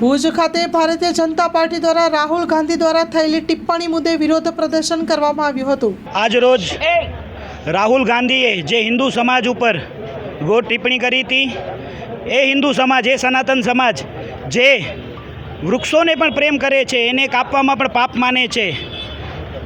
ભુજ ખાતે ભારતીય જનતા પાર્ટી દ્વારા રાહુલ ગાંધી દ્વારા થયેલી ટિપ્પણી મુદ્દે વિરોધ પ્રદર્શન કરવામાં આવ્યું હતું. આજ રોજ રાહુલ ગાંધીએ જે હિન્દુ સમાજ ઉપર ગોળ ટિપ્પણી કરી હતી એ હિન્દુ સમાજ એ સનાતન સમાજ જે વૃક્ષોને પણ પ્રેમ કરે છે એને કાપવામાં પણ પાપ માને છે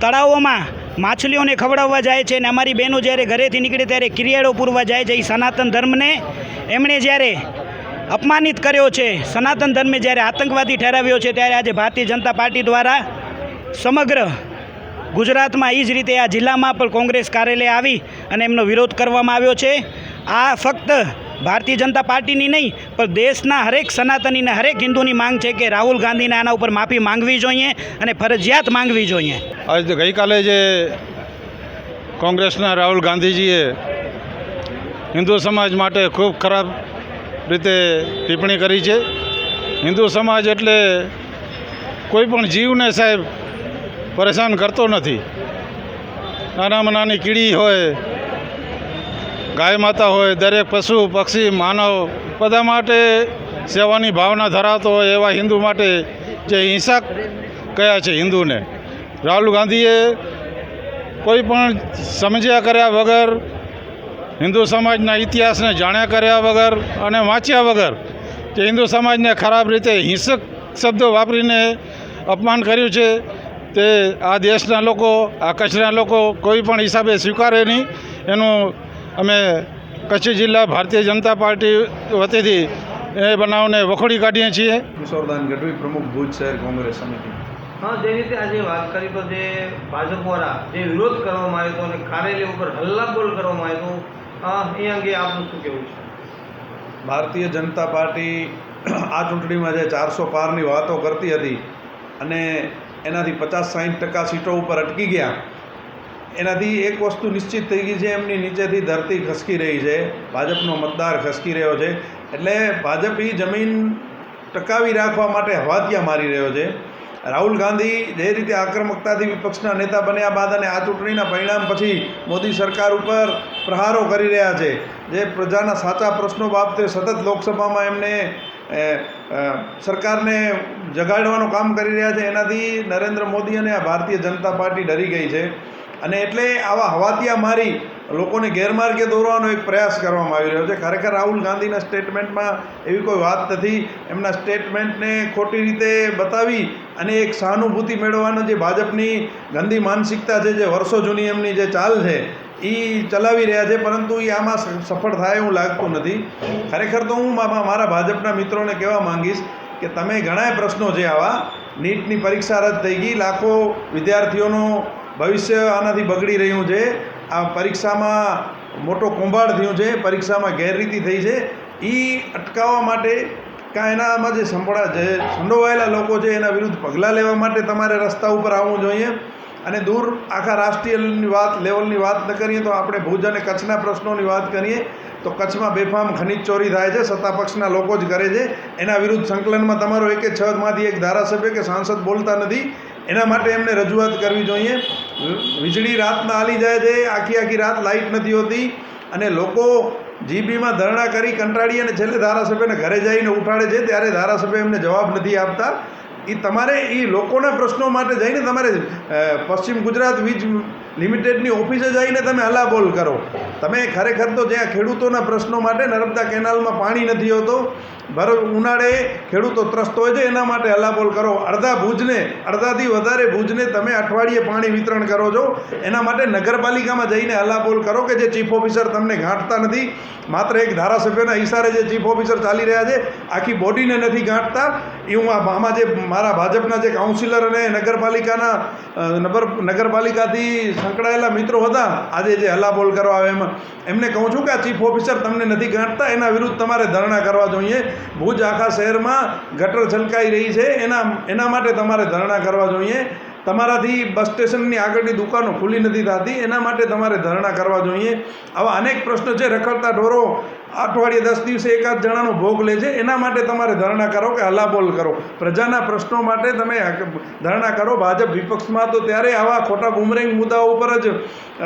તળાવોમાં માછલીઓને ખવડાવવા જાય છે અને અમારી બહેનો જ્યારે ઘરેથી નીકળે ત્યારે કિરિયાળો પૂરવા જાય છે એ સનાતન ધર્મને એમણે જ્યારે અપમાનિત કર્યો છે. સનાતન ધર્મે જ્યારે આતંકવાદી ઠેરાવ્યો છે, ત્યારે આજે ભારતીય જનતા પાર્ટી દ્વારા સમગ્ર ગુજરાતમાં એ જ રીતે આ જિલ્લામાં પણ કોંગ્રેસ કાર્યાલય આવી અને એમનો વિરોધ કરવામાં આવ્યો છે. આ ફક્ત ભારતીય જનતા પાર્ટીની નહીં, પણ દેશના હરેક સનાતનીને હરેક હિન્દુની માંગ છે કે રાહુલ ગાંધીને આના ઉપર માફી માંગવી જોઈએ અને ફરજિયાત માંગવી જોઈએ. આજે ગઈકાલે જે કોંગ્રેસના રાહુલ ગાંધીજીએ હિન્દુ સમાજ માટે ખૂબ ખરાબ રીતે ટિપ્પણી કરી છે. હિન્દુ સમાજ એટલે કોઈ પણ જીવને સાહેબ પરેશાન કરતો નથી. નાનામાં નાની કીડી હોય, ગાય માતા હોય, દરેક પશુ, પક્ષી, માનવ બધા માટે સેવાની ભાવના ધરાવતો હોય એવા હિન્દુ માટે જે હિંસક કયા છે હિન્દુને. રાહુલ ગાંધીએ કોઈ પણ સમજ્યા કર્યા વગર હિન્દુ સમાજના ઇતિહાસને જાણ્યા કર્યા વગર અને વાંચ્યા વગર કે હિન્દુ સમાજને ખરાબ રીતે હિંસક શબ્દો વાપરીને અપમાન કર્યું છે. તે આ દેશના લોકો આ કચ્છના લોકો કોઈ પણ હિસાબે સ્વીકારે નહીં. એનું અમે કચ્છ જિલ્લા ભારતીય જનતા પાર્ટી વતીથી એ બનાવને વખોડી કાઢીએ છીએ. કિશોરદાન ગઢવી પ્રમુખ ભુજ શહેર કોંગ્રેસ સમિતિ. હા જે રીતે આજે વાત કરી તો જે ભાજપ દ્વારા જે વિરોધ કરવામાં આવ્યો હતો અને કાર્યાલય ઉપર હલ્લાબોલ કરવામાં આવ્યો હતો અ, એ અંગે આપનું શું કહેવું છે? ભારતીય જનતા પાર્ટી આ ચૂંટણીમાં જે ચારસો પારની વાતો કરતી હતી અને એનાથી પચાસ સાઠ ટકા સીટો ઉપર અટકી ગયા એનાથી એક વસ્તુ નિશ્ચિત થઈ ગઈ છે એમની નીચેથી ધરતી ખસકી રહી છે ભાજપનો મતદાર ખસકી રહ્યો છે એટલે ભાજપ એ જમીન ટકાવી રાખવા માટે હવાતિયા મારી રહ્યો છે રાહુલ ગાંધી જે રીતે આક્રમકતાથી વિપક્ષના નેતા બન્યા બાદ અને આ ચૂંટણીના પરિણામ પછી મોદી સરકાર ઉપર પ્રહારો કરી રહ્યા છે. જે પ્રજાના સાચા પ્રશ્નો બાબતે સતત લોકસભામાં એમને સરકારને જગાડવાનું કામ કરી રહ્યા છે. એનાથી નરેન્દ્ર મોદી અને આ ભારતીય જનતા પાર્ટી ડરી ગઈ છે. અને એટલે આવા હવાતિયા મારી લોકોને ગેરમાર્ગે દોરવાનો એક પ્રયાસ કરવામાં આવી રહ્યો છે. ખરેખર રાહુલ ગાંધીના સ્ટેટમેન્ટમાં એવી કોઈ વાત નથી. એમના સ્ટેટમેન્ટને ખોટી રીતે બતાવી અને એક સહાનુભૂતિ મેળવવાનો જે ભાજપની ગંદી માનસિકતા છે, જે વર્ષો જૂની એમની જે ચાલ છે, એ ચલાવી રહ્યા છે. પરંતુ એ આમાં સફળ થાય એવું લાગતું નથી. ખરેખર તો હું મારા ભાજપના મિત્રોને કહેવા માંગીશ કે તમે ઘણાય પ્રશ્નો છે આવા. નીટની પરીક્ષા રદ થઈ ગઈ. લાખો વિદ્યાર્થીઓનું ભવિષ્ય આનાથી બગડી રહ્યું છે. આ પરીક્ષામાં મોટો કુંભાળ થયું છે. પરીક્ષામાં ગેરરીતિ થઈ છે. એ અટકાવવા માટે કાં એનામાં જે સંભળા, જે સંડોવાયેલા લોકો છે, એના વિરુદ્ધ પગલાં લેવા માટે તમારે રસ્તા ઉપર આવવું જોઈએ. અને દૂર આખા રાષ્ટ્રીયની વાત, લેવલની વાત ન કરીએ તો આપણે ભુજ અને કચ્છના પ્રશ્નોની વાત કરીએ તો કચ્છમાં બેફામ ખનિજ ચોરી થાય છે. સત્તા પક્ષના લોકો જ કરે છે. એના વિરુદ્ધ સંકલનમાં તમારો એક છમાંથી એક ધારાસભ્ય કે સાંસદ બોલતા નથી. એના માટે એમને રજૂઆત કરવી જોઈએ. વીજળી રાતના હાલી જાય છે, આખી આખી રાત લાઇટ નથી હોતી અને લોકો જીબીમાં ધરણા કરી કંટાળી અને છેલ્લે ધારાસભ્યને ઘરે જઈને ઉઠાડે છે, ત્યારે ધારાસભ્ય એમને જવાબ નથી આપતા. એ તમારે એ લોકોના પ્રશ્નો માટે જઈને તમારે પશ્ચિમ ગુજરાત વીજ લિમિટેડની ઓફિસે જઈને તમે હલાબોલ કરો. તમે ખરેખર તો જ્યાં ખેડૂતોના પ્રશ્નો માટે નર્મદા કેનાલમાં પાણી નથી હોતો, ભર, ઉનાળે ખેડૂતો ત્રસ્ત હોય છે, એના માટે હલાબોલ કરો. અડધા ભુજને, અડધાથી વધારે ભુજને તમે અઠવાડિયે પાણી વિતરણ કરો છો. એના માટે નગરપાલિકામાં જઈને હલાબોલ કરો કે જે ચીફ ઓફિસર તમને ગાંઠતા નથી. માત્ર એક ધારાસભ્યના ઈશારે જે ચીફ ઓફિસર ચાલી રહ્યા છે, આખી બોડીને નથી ગાંઠતા એ હું આમાં જે મારા ભાજપના જે કાઉન્સિલર અને નગરપાલિકાના નગર નગરપાલિકાથી સંકળાયેલા મિત્રો હતા. આજે જે હલાબોલ કરવા આવે એમાં, એમને કહું છું કે આ ચીફ ઓફિસર તમને નથી ગાંઠતા, એના વિરુદ્ધ તમારે ધરણા કરવા જોઈએ. ભુજ આખા શહેરમાં ગટર છલકાઈ રહી છે, એના એના માટે તમારે ધરણા કરવા જોઈએ. તમારાથી બસ સ્ટેશનની આગળની દુકાનો ખુલ્લી નથી થતી, એના માટે તમારે ધરણા કરવા જોઈએ. આવા અનેક પ્રશ્નો છે, રખડતા ઢોરો અઠવાડિયે દસ દિવસે એકાદ જણાનો ભોગ લે છે, એના માટે તમારે ધરણા કરો કે હલાબોલ કરો. પ્રજાના પ્રશ્નો માટે તમે ધરણા કરો. ભાજપ વિપક્ષમાં તો ત્યારે આવા ખોટા બુમરેંગ મુદ્દાઓ ઉપર જ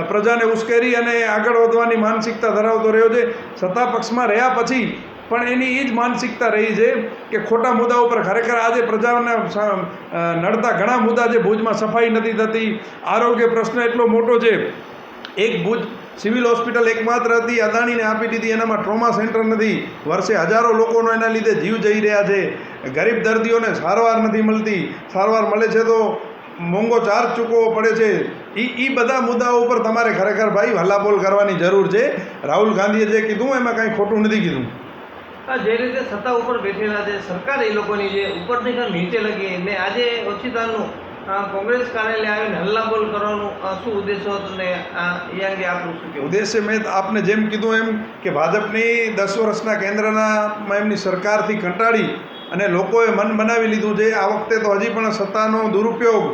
પ્રજાને ઉશ્કેરી અને આગળ વધવાની માનસિકતા ધરાવતો રહ્યો છે. સત્તા પક્ષમાં રહ્યા પછી પણ એની એ જ માનસિકતા રહી છે કે ખોટા મુદ્દા ઉપર ખરેખર આજે પ્રજાને નડતા ઘણા મુદ્દા છે ભુજમાં સફાઈ નથી થતી, આરોગ્ય પ્રશ્ન એટલો મોટો છે. એક ભુજ સિવિલ હોસ્પિટલ એકમાત્ર હતી, અદાણીને આપી દીધી, એનામાં ટ્રોમા સેન્ટર નથી. વર્ષે હજારો લોકોનો એના લીધે જીવ જઈ રહ્યા છે. ગરીબ દર્દીઓને સારવાર નથી મળતી. સારવાર મળે છે તો મોંઘો ચાર્જ ચૂકવવો પડે છે. એ એ બધા મુદ્દાઓ ઉપર તમારે ખરેખર ભાઈ હલ્લાબોલ કરવાની જરૂર છે. રાહુલ ગાંધીએ જે કીધું, એમાં કાંઈ ખોટું નથી કીધું. જે રીતે સત્તા ઉપર બેઠેલા છે, સરકાર એ લોકોની જે ઉપરથી નીચે લગી ને આજે ઓછીતાનું કોંગ્રેસ કાર્યાલય આવીને હલ્લાબોલ કરવાનું શું ઉદ્દેશો હતો ને એ અંગે આપણું શું કહેવું? ઉદ્દેશ્ય મેં આપને જેમ કીધું એમ કે ભાજપની દસ વર્ષના કેન્દ્રના એમની સરકારથી કંટાળી અને લોકોએ મન બનાવી લીધું છે. આ વખતે તો હજી પણ સત્તાનો દુરુપયોગ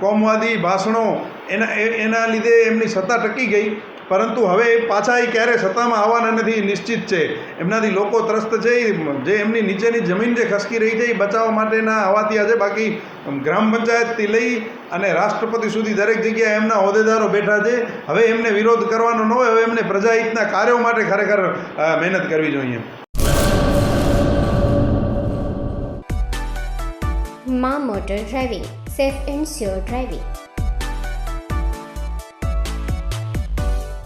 કોમવાદી ભાષણો એના એના લીધે એમની સત્તા ટકી ગઈ. પરંતુ હવે પાછા એ ક્યારે સત્તામાં આવવાના નથી નિશ્ચિત છે. એમનાથી લોકો ત્રસ્ત છે જે એમની નીચેની જમીન જે ખસકી રહી છે એ બચાવવા માટેના આવાથી આજે બાકી ગ્રામ પંચાયતથી લઈ અને રાષ્ટ્રપતિ સુધી દરેક જગ્યાએ એમના હોદ્દેદારો બેઠા છે. હવે એમને વિરોધ કરવાનો ન હોય, હવે એમને પ્રજાહિતના કાર્યો માટે ખરેખર મહેનત કરવી જોઈએ. મા motor driving, safe and sure driving.